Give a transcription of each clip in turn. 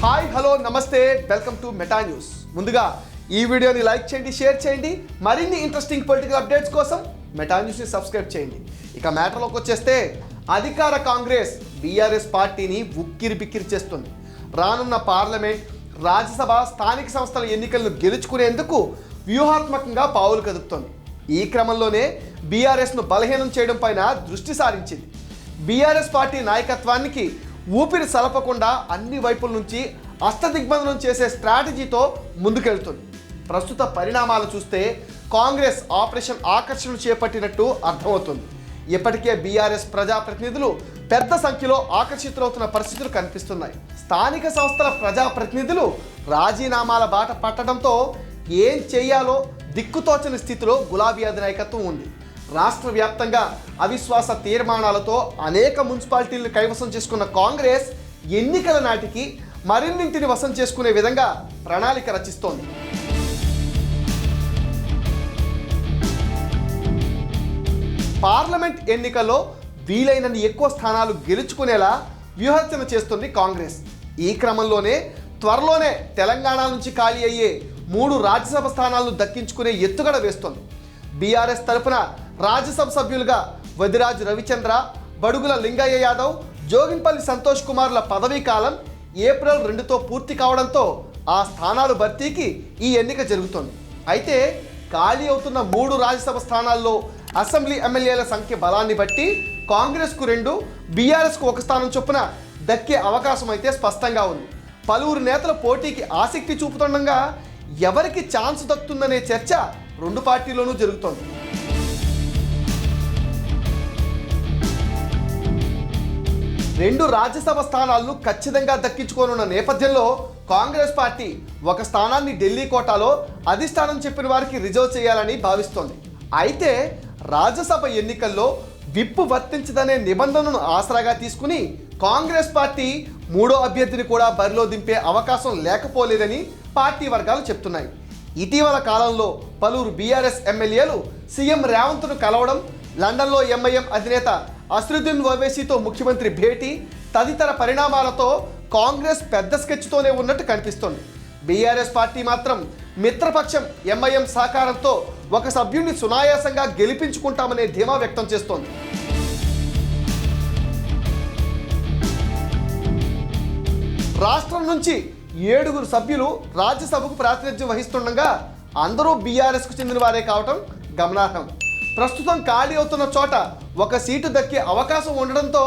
Hi hello నమస్తే welcome to Meta news. ముందుగా ఈ వీడియోని లైక్ చేయండి షేర్ చేయండి. మరిన్ని ఇంట్రెస్టింగ్ పొలిటికల్ అప్డేట్స్ కోసం మెటా న్యూస్ని సబ్స్క్రైబ్ చేయండి. ఇక మ్యాటర్లోకి వచ్చేస్తే అధికార కాంగ్రెస్ బీఆర్ఎస్ పార్టీని ఉక్కిరి బిక్కిరి చేస్తుంది. రానున్న పార్లమెంట్ రాజ్యసభ స్థానిక సంస్థల ఎన్నికలను గెలుచుకునేందుకు వ్యూహాత్మకంగా పావులు కదుపుతోంది. ఈ క్రమంలోనే బీఆర్ఎస్ను బలహీనం చేయడం పైన దృష్టి సారించింది. బీఆర్ఎస్ పార్టీ నాయకత్వానికి ఊపిరి సలపకుండా అన్ని వైపుల నుంచి అష్టదిగ్బంధనం చేసే స్ట్రాటజీతో ముందుకెళ్తుంది. ప్రస్తుత పరిణామాలు చూస్తే కాంగ్రెస్ ఆపరేషన్ ఆకర్షణ చేపట్టినట్టు అర్థమవుతుంది. ఇప్పటికే బీఆర్ఎస్ ప్రజాప్రతినిధులు పెద్ద సంఖ్యలో ఆకర్షితులవుతున్న పరిస్థితులు కనిపిస్తున్నాయి. స్థానిక సంస్థల ప్రజాప్రతినిధులు రాజీనామాల బాట పట్టడంతో ఏం చేయాలో దిక్కుతోచని స్థితిలో గులాబీ అధినాయకత్వం ఉంది. రాష్ట్ర వ్యాప్తంగా అవిశ్వాస తీర్మానాలతో అనేక మున్సిపాలిటీలను కైవసం చేసుకున్న కాంగ్రెస్ ఎన్నికల నాటికి మరిన్నింటిని వశం చేసుకునే విధంగా ప్రణాళిక రచిస్తోంది. పార్లమెంట్ ఎన్నికల్లో వీలైనన్ని ఎక్కువ స్థానాలు గెలుచుకునేలా వ్యూహరచన చేస్తుంది కాంగ్రెస్. ఈ క్రమంలోనే త్వరలోనే తెలంగాణ నుంచి ఖాళీ అయ్యే మూడు రాజ్యసభ స్థానాలను దక్కించుకునే ఎత్తుగడ వేస్తోంది. బీఆర్ఎస్ తరపున రాజ్యసభ సభ్యులుగా వదిరాజు రవిచంద్ర బడుగుల లింగయ్య యాదవ్ జోగిన్పల్లి సంతోష్ కుమార్ల పదవీ కాలం ఏప్రిల్ రెండుతో పూర్తి కావడంతో ఆ స్థానాలు భర్తీకి ఈ ఎన్నిక జరుగుతోంది. అయితే ఖాళీ అవుతున్న మూడు రాజ్యసభ స్థానాల్లో అసెంబ్లీ ఎమ్మెల్యేల సంఖ్య బలాన్ని బట్టి కాంగ్రెస్కు రెండు బీఆర్ఎస్కు ఒక స్థానం చొప్పున దక్కే అవకాశం అయితే స్పష్టంగా ఉంది. పలువురు నేతల పోటీకి ఆసక్తి చూపుతుండగా ఎవరికి ఛాన్స్ దక్కుతుందనే చర్చ రెండు పార్టీల్లోనూ జరుగుతోంది. రెండు రాజ్యసభ స్థానాలను ఖచ్చితంగా దక్కించుకోనున్న నేపథ్యంలో కాంగ్రెస్ పార్టీ ఒక స్థానాన్ని ఢిల్లీ కోటాలో అధిష్టానం చెప్పిన వారికి రిజర్వ్ చేయాలని భావిస్తోంది. అయితే రాజ్యసభ ఎన్నికల్లో విప్పు వర్తించదనే నిబంధనను ఆసరాగా తీసుకుని కాంగ్రెస్ పార్టీ మూడో అభ్యర్థిని కూడా బరిలో దింపే అవకాశం లేకపోలేదని పార్టీ వర్గాలు చెప్తున్నాయి. ఇటీవల కాలంలో పలువురు బీఆర్ఎస్ ఎమ్మెల్యేలు సీఎం రేవంత్ను కలవడం లండన్లో ఎంఐఎం అధినేత అసరుద్దీన్ ఓవైసీతో ముఖ్యమంత్రి భేటీ తదితర పరిణామాలతో కాంగ్రెస్ పెద్ద స్కెచ్తోనే ఉన్నట్టు కనిపిస్తోంది. బీఆర్ఎస్ పార్టీ మాత్రం మిత్రపక్షం ఎంఐఎం సహకారంతో ఒక సభ్యుడిని సునాయాసంగా గెలిపించుకుంటామనే ధీమా వ్యక్తం చేస్తోంది. రాష్ట్రం నుంచి ఏడుగురు సభ్యులు రాజ్యసభకు ప్రాతినిధ్యం వహిస్తుండగా అందరూ బీఆర్ఎస్కు చెందిన వారే కావటం గమనార్హం. ప్రస్తుతం ఖాళీ అవుతున్న చోట ఒక సీటు దక్కే అవకాశం ఉండడంతో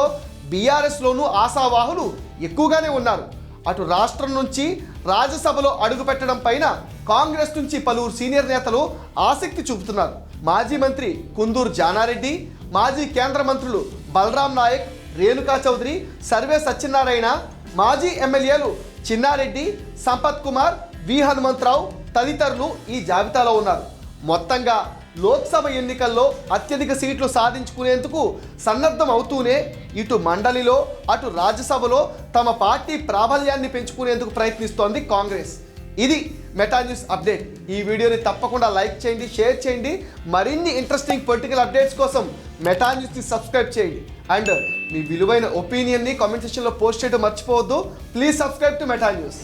బీఆర్ఎస్లోనూ ఆశావాహులు ఎక్కువగానే ఉన్నారు. అటు రాష్ట్రం నుంచి రాజ్యసభలో అడుగుపెట్టడం పైన కాంగ్రెస్ నుంచి పలువురు సీనియర్ నేతలు ఆసక్తి చూపుతున్నారు. మాజీ మంత్రి కుందూరు జానారెడ్డి మాజీ కేంద్ర మంత్రులు బలరాం నాయక్ రేణుకా చౌదరి సర్వే సత్యనారాయణ మాజీ ఎమ్మెల్యేలు చిన్నారెడ్డి సంపత్ కుమార్ వి హనుమంతరావు తదితరులు ఈ జాబితాలో ఉన్నారు. మొత్తంగా లోక్సభ ఎన్నికల్లో అత్యధిక సీట్లు సాధించుకునేందుకు సన్నద్ధం అవుతూనే ఇటు మండలిలో అటు రాజ్యసభలో తమ పార్టీ ప్రాబల్యాన్ని పెంచుకునేందుకు ప్రయత్నిస్తోంది కాంగ్రెస్. ఇది మెటా న్యూస్ అప్డేట్. ఈ వీడియోని తప్పకుండా లైక్ చేయండి షేర్ చేయండి. మరిన్ని ఇంట్రెస్టింగ్ పొలిటికల్ అప్డేట్స్ కోసం మెటా న్యూస్ని సబ్స్క్రైబ్ చేయండి. అండ్ మీ విలువైన ఒపీనియన్ని కామెంట్ సెక్షన్లో పోస్ట్ చేయడం మర్చిపోవద్దు. Please subscribe to Meta news.